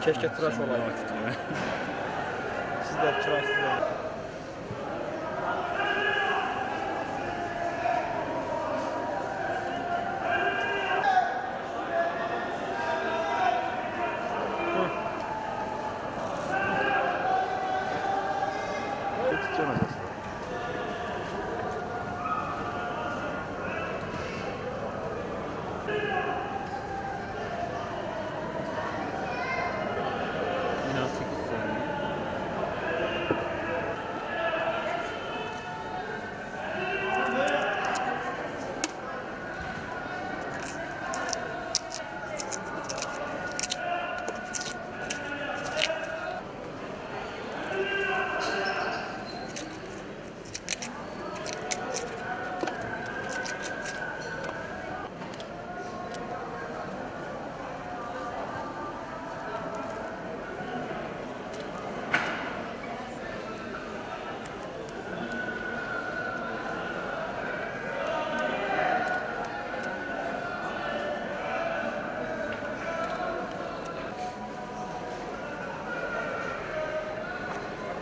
Keşke tıraş olaydı. Siz de tıraşsız olun.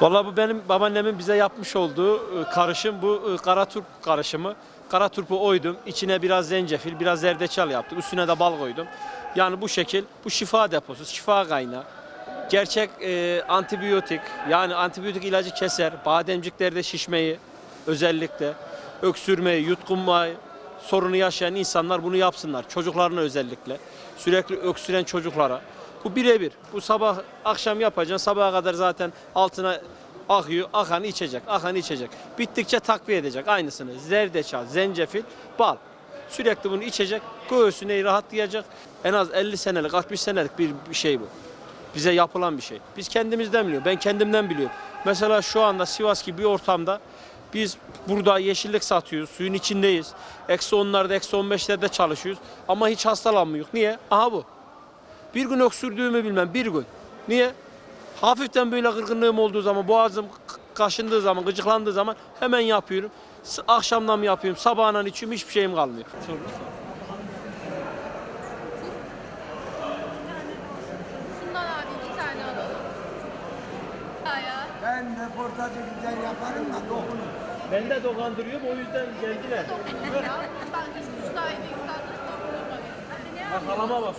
Vallahi bu benim babaannemin bize yapmış olduğu e, karışım. Bu e, kara turp karışımı. Kara turpu oydum. İçine biraz zencefil, biraz zerdeçal yaptım. Üstüne de bal koydum. Yani bu şekil, bu şifa deposu, şifa kaynağı. Gerçek e, antibiyotik, yani antibiyotik ilacı keser. Bademciklerde şişmeyi özellikle, öksürmeyi, yutkunmayı sorunu yaşayan insanlar bunu yapsınlar. Çocuklarına özellikle. Sürekli öksüren çocuklara. Bu birebir. Bu sabah akşam yapacaksın. Sabaha kadar zaten altına akıyor. Akanı içecek. Akanı içecek. Bittikçe takviye edecek. Aynısını. Zerdeçal, zencefil, bal. Sürekli bunu içecek. Göğsüne rahatlayacak. En az 50 senelik, 60 senelik bir şey bu. Bize yapılan bir şey. Biz kendimizden biliyoruz. Ben kendimden biliyorum. Mesela şu anda Sivas gibi bir ortamda biz burada yeşillik satıyoruz. Suyun içindeyiz. Eksi 10'larda, eksi 15'lerde çalışıyoruz. Ama hiç hastalanmıyoruz. Niye? Aha bu. Bir gün öksürdüğümü bilmem. Bir gün. Niye? Hafiften böyle kırgınlığım olduğu zaman, boğazım kaşındığı zaman, gıcıklandığı zaman hemen yapıyorum. Akşamdan mı yapıyorum, sabahından içiyorum, hiçbir şeyim kalmıyor. Ya. Ben reportajı güzel yaparım da dokunun. Ben de dokandırıyorum, o yüzden geldiler. Bak halama bak.